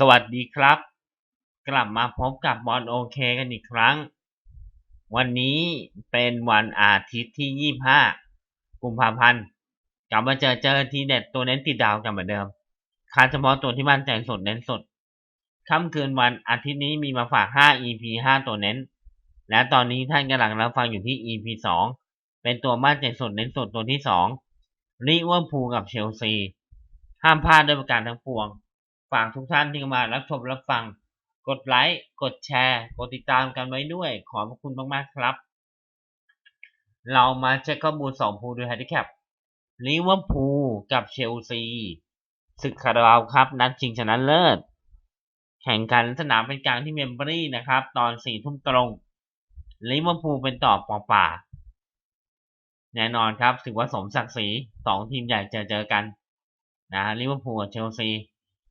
สวัสดีครับ กลับมาพบกับบอลโอเคกันอีกครั้ง วันนี้เป็นวันอาทิตย์ที่ 25 กุมภาพันธ์กลับมาเจอเจอทีเด็ดตัวเน้นติดดาวกันเหมือนเดิมคาดเฉพาะตัวที่มั่นใจสดเน้นสดค่ำคืนวันอาทิตย์นี้มีมาฝาก 5 EP 5 ตัวเน้น และตอนนี้ท่านกำลังรับฟังอยู่ที่ EP 2 เป็นตัวมั่นใจสดเน้นสดตัวที่2ลิเวอร์พูลกับเชลซีห้ามพลาดด้วยประการทั้งปวง ฝากทุกท่านที่มารับชมรับฟัง กดไลค์ กดแชร์ กดติดตามกันไว้ด้วย ขอบพระคุณมากๆครับ เรามาเช็คข้อมูลสองพูด้วยแฮนดิแคปลิเวอร์พูลกับเชลซีศึกคาราบาวครับ นัดชิงชนะเลิศ แข่งกันสนามเป็นกลางที่เมมเบอรี่นะครับ ตอนสี่ทุ่มตรงลิเวอร์พูลเป็นต่อปอป่า แน่นอนครับถือว่าสมศักดิ์ศรีสองทีมใหญ่เจอเจอกัน นะลิเวอร์พูลกับเชลซี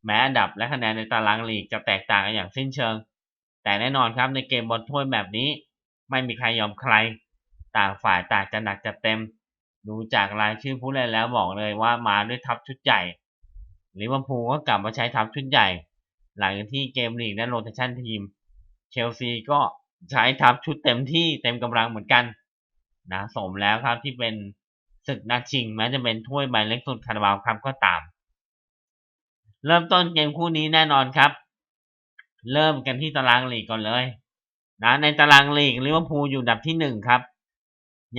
แม้อันดับและคะแนนในตารางลีกจะแตกต่างกันอย่างสิ้นเชิง แต่แน่นอนครับในเกมบอลถ้วยแบบนี้ ไม่มีใครยอมใคร ต่างฝ่ายต่างจะหนักจะเต็ม ดูจากรายชื่อผู้เล่นแล้วบอกเลยว่ามาด้วยทัพชุดใหญ่ลิเวอร์พูลก็กลับมาใช้ทัพชุดใหญ่ หลังจากที่เกมลีกและโรเตชันทีม เชลซีก็ใช้ทัพชุดเต็มที่เต็มกำลังเหมือนกันนะสมแล้วครับที่เป็นศึกนัดชิงแม้จะเป็นถ้วยใบเล็กสุดคาราบาวครับก็ตาม เริ่มต้นเกมคู่นี้แน่นอนครับ เริ่มกันที่ตารางลีกก่อนเลย นะ ในตารางลีกลิเวอร์พูลอยู่อันดับที่หนึ่งครับ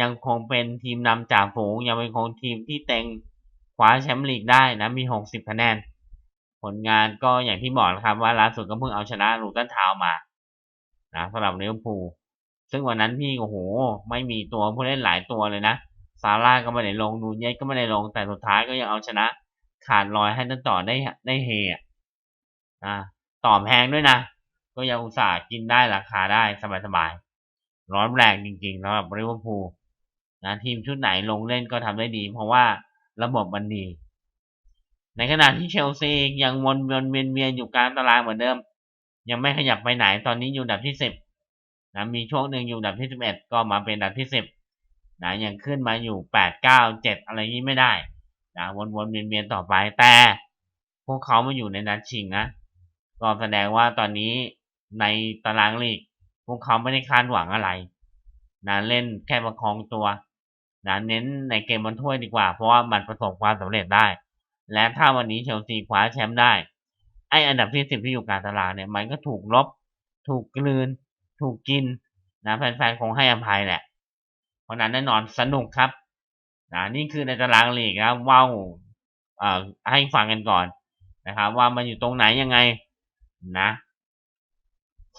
ยังคงเป็นทีมนำจ่าฝูงยังเป็นคงทีมที่เต็งคว้าแชมป์ลีกได้นะมีหกสิบคะแนน ผลงานก็อย่างที่บอกนะครับ ว่าล่าสุดก็เพิ่งเอาชนะลูตันทาวมา นะสำหรับลิเวอร์พูลซึ่งวันนั้นพี่โอ้โห ไม่มีตัวผู้เล่นหลายตัวเลยนะซาร่าก็ไม่ได้ลงนูเยสก็ไม่ได้ลงแต่สุดท้ายก็ยังเอาชนะ ขาดลอยให้นั่นต่อได้ได้เฮอะต่อแพงด้วยนะ ก็ยังอุตส่าห์กินได้ราคาได้สบายๆ ร้อนแรงจริงๆสำหรับลิเวอร์พูลนะทีมชุดไหนลงเล่นก็ทำได้ดี เพราะว่าระบบมันดี ในขณะที่เชลซียังวนเวียนเวียนเวียนอยู่กลางตารางเหมือนเดิม ยังไม่ขยับไปไหนตอนนี้อยู่อันดับที่สิบนะมีช่วงหนึ่งอยู่อันดับที่สิบเอ็ดก็มาเป็นอันดับที่สิบนะยังขึ้นมาอยู่แปดเก้าเจ็ดอะไรนี้ไม่ได้ นะวนๆเวียนๆต่อไป แต่พวกเขามาอยู่ในนัดชิงนะก็แสดงว่าตอนนี้ในตารางลีกพวกเขาไม่ได้คาดหวังอะไรนะเล่นแค่ประคองตัวนะเน้นในเกมบอลถ้วยดีกว่า เพราะว่ามันประสบความสำเร็จได้ และถ้าวันนี้เชลซีคว้าแชมป์ได้ ไออันดับที่สิบที่อยู่กลางตารางเนี่ย มันก็ถูกลบ ถูกกลืน ถูกกินนะแฟนๆคงให้อภัยแหละ เพราะนั้นแน่นอนสนุกครับ นะนี่คือในตารางลีกนะว้าวให้ฟังกันก่อนนะครับ ว่ามันอยู่ตรงไหนยังไงนะ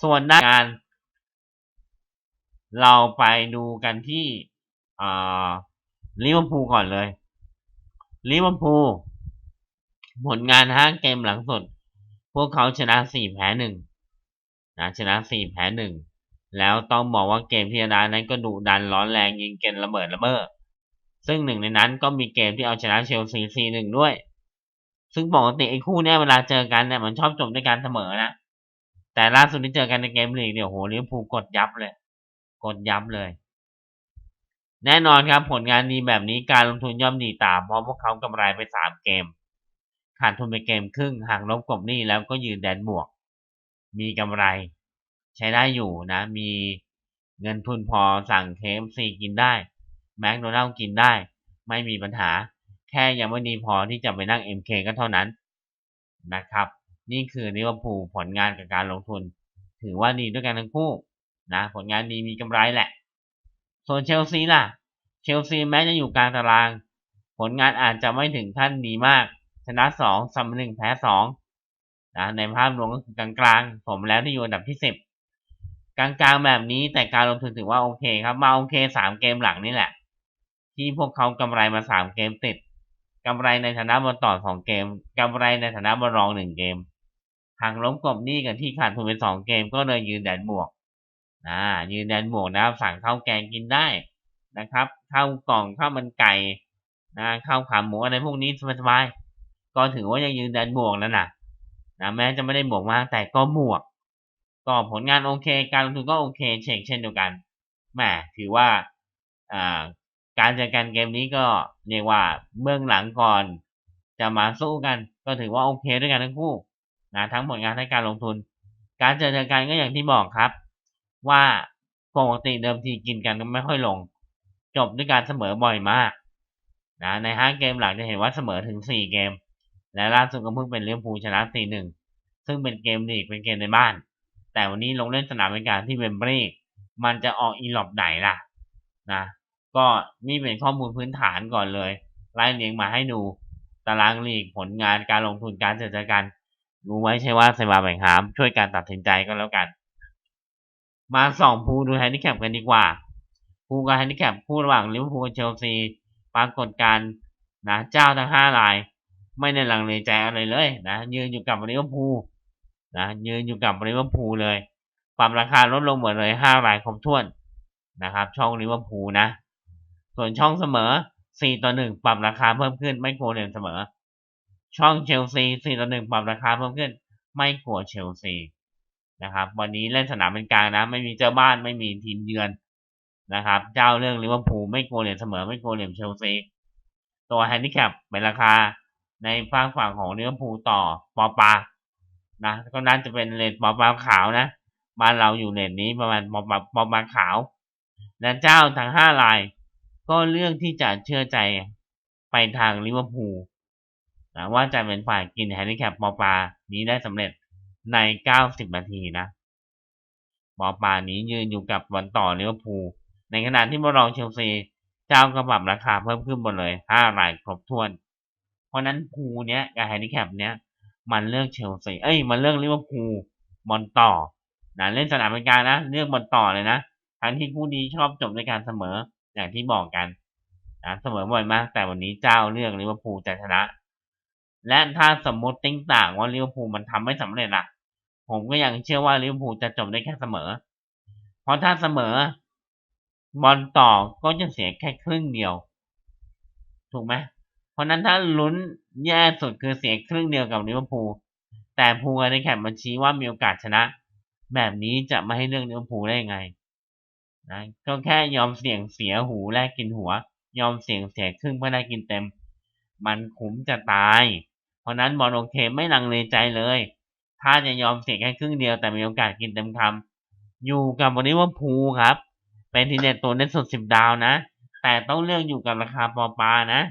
ส่วนด้านการ เราไปดูกันที่ลิเวอร์พูลก่อนเลยลิเวอร์พูลผลงานห้าเกมหลังสุด พวกเขาชนะสี่แพ้หนึ่งนะชนะสี่แพ้หนึ่งแล้วต้องบอกว่าเกมที่ชนะนั้นก็ดุดันร้อนแรงยิงเกณฑ์ระเบิดระเบ้อ ซึ่งหนึ่งในนั้นก็มีเกมที่เอาชนะเชลซีซีหนึ่งด้วย ซึ่งปกติไอ้คู่เนี้ยเวลาเจอกันเนี่ยมันชอบจบด้วยการเสมอนะแต่ล่าสุดที่เจอกันในเกมลีกเนี่ยโหลิเวอร์พูลกดยับเลย กดยับเลย แน่นอนครับผลงานดีแบบนี้การลงทุนย่อมดีตามเพราะพวกเขากำไรไปสามเกมขาดทุนไปเกมครึ่งหากลบกบหนี้แล้วก็ยืนแดนบวก มีกำไร ใช้ได้อยู่นะ มีเงินทุนพอสั่งเคมซีกินได้ แมคโดนัลล์กินได้ ไม่มีปัญหา แค่ยังไม่ดีพอที่จะไปนั่ง MK ก็เท่านั้นนะครับ นี่คือลิเวอร์พูลผลงานกับการลงทุน ถือว่าดีด้วยกันทั้งคู่นะผลงานดีมีกำไรแหละ ส่วนเชลซีล่ะ เชลซีแม้จะอยู่กลางตาราง ผลงานอาจจะไม่ถึงขั้นดีมาก ชนะสองซัมหนึ่งแพ้สองนะในภาพรวมก็คือกลางๆผมแล้วที่อยู่อันดับที่สิบกลางๆแบบนี้แต่การลงทุนถือว่าโอเคครับ มาโอเคสามเกมหลังนี่แหละ ที่พวกเขากำไรมาสามเกมติดกำไรในฐานะบอลต่อสองเกมกำไรในฐานะบอลรองหนึ่งเกมหากล้มกบหนี้กันที่ขาดทุนไปสองเกมก็เลยยืนแดนบวกอ่ายืนแดนบวกนะครับสั่งข้าวแกงกินได้นะครับข้าวกล่องข้าวมันไก่นะข้าวขาหมูอะไรพวกนี้สบายๆก็ถือว่ายังยืนแดนบวกแล้วนะนะแม้จะไม่ได้บวกมากแต่ก็บวก ก็ผลงานโอเค การลงทุนก็โอเค เช่นเช่นเดียวกันแหมถือว่าอ่า การเจอกันเกมนี้ก็เรียกว่าเบื้องหลังก่อนจะมาสู้กันก็ถือว่าโอเคด้วยกันทั้งคู่นะทั้งผลงานและการลงทุน การเจอเจอกันก็อย่างที่บอกครับ ว่าปกติเดิมทีกินกันก็ไม่ค่อยลง จบด้วยการเสมอบ่อยมากนะในห้าเกมหลังจะเห็นว่าเสมอถึงสี่เกม และล่าสุดก็เพิ่งเป็นเลี้ยวภูชนะสี่หนึ่งซึ่งเป็นเกมลีกเป็นเกมในบ้าน แต่วันนี้ลงเล่นสนามเป็นการที่เวมบรีมันจะออกอีหลอบไหนล่ะนะ ก็นี่เป็นข้อมูลพื้นฐานก่อนเลยไล่เลียงมาให้ดูตารางลีกผลงานการลงทุนการเจอเจอกันรู้ไว้ใช่ว่าเซวาแบ่งหาม ช่วยการตัดสินใจก็แล้วกัน มาส่องภูดูแฮนดิแคปกันดีกว่าภูกับแฮนดิแคปคู่ระหว่างลิเวอร์พูลกับเชลซีปรากฏการณ์นะเจ้าทั้งห้าราย ไม่ได้ลังเลใจอะไรเลยนะยืนอยู่กับลิเวอร์พูลนะยืนอยู่กับลิเวอร์พูลเลยปรับราคาลดลงหมดเลยห้ารายครบถ้วนนะครับ ช่องลิเวอร์พูลนะ ส่วนช่องเสมอ 4 ต่อ 1 ปรับราคาเพิ่มขึ้น ไม่กลัวเหรียญเสมอ ช่องเชลซี 4 ต่อ 1 ปรับราคาเพิ่มขึ้น ไม่กลัวเชลซีนะครับ วันนี้เล่นสนามเป็นกลางนะ ไม่มีเจ้าบ้านไม่มีทีมเยือนนะครับ เจ้าเรื่องลิเวอร์พูลไม่กลัวเหรียญเสมอ ไม่กลัวเหรียญเชลซีตัวแฮนดิแคปเป็นราคาในฝั่งฝั่งของลิเวอร์พูลต่อปอปานะก็น่าจะเป็นเลนปอปาขาวนะบ้านเราอยู่เลนนี้ประมาณปอปาปอปาขาวและเจ้าทั้งห้าราย ก็เลือกที่จะเชื่อใจไปทางลิเวอร์พูลนะว่าจะเป็นฝ่ายกินแฮนดิแคปปอปานี้ได้สำเร็จใน 90 นาทีนะปอปานี้ยืนอยู่กับวันต่อลิเวอร์พูลในขณะที่บอลองเชลซีเจ้าก็ปรับราคาเพิ่มขึ้นหมดเลย 5 รายครบถ้วน เพราะนั้นพูเนี้ยกับแฮนดิแคปเนี้ยมันเลือกเชลซี เอ้ย มันเลือกลิเวอร์พูลบอลต่อนะเล่นสนามเป็นกางนะ เลือกบอลต่อเลยนะทั้งที่คู่นี้ชอบจบในการเสมอ อย่างที่บอกกันนะเสมอบ่อยมาก แต่วันนี้เจ้าเลือกลิเวอร์พูลจะชนะ และถ้าสมมติติ้งต่างว่าลิเวอร์พูลมันทำไม่สำเร็จอะผมก็ยังเชื่อว่าลิเวอร์พูลจะจบได้แค่เสมอ เพราะถ้าเสมอบอลต่อก็จะเสียแค่ครึ่งเดียว ถูกไหมเพราะนั้นถ้าลุ้นแย่สุดคือเสียครึ่งเดียวกับลิเวอร์พูลแต่พูลในแคปมันชี้ว่ามีโอกาสชนะ แบบนี้จะไม่ให้เลือกลิเวอร์พูลได้ยังไง นะก็แค่ยอมเสี่ยงเสียหูแลกกินหัว ยอมเสี่ยงเสียครึ่งเพื่อได้กินเต็ม มันคุ้มจะตาย เพราะนั้นบอลโอเคไม่ลังเลใจเลย ถ้าจะยอมเสี่ยงแค่ครึ่งเดียวแต่มีโอกาสกินเต็มคำอยู่กับบริเวอร์พูครับ เป็นทีเด็ดตัวเน้นสุดสิบดาวนะ แต่ต้องเลือกอยู่กับราคาปอปานะ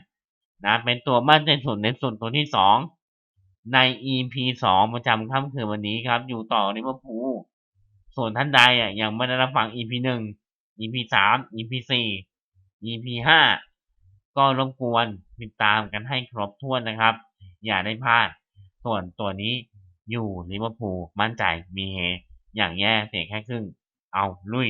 นะเป็นตัวมั่นใจสุดเน้นสุดตัวที่สองใน EP สองประจำค่ำคืนวันนี้ครับ อยู่ต่อลิเวอร์พูลส่วนท่านใดอะยังไม่ได้รับฟัง EP หนึ่ง EP สาม EP สี่ EP ห้าก็รบกวนติดตามกันให้ครบถ้วนนะครับ อย่าได้พลาด ส่วนตัวนี้อยู่ลิเวอร์พูลมั่นใจมีเฮอย่างแย่เสียแค่ครึ่ง เอาลุย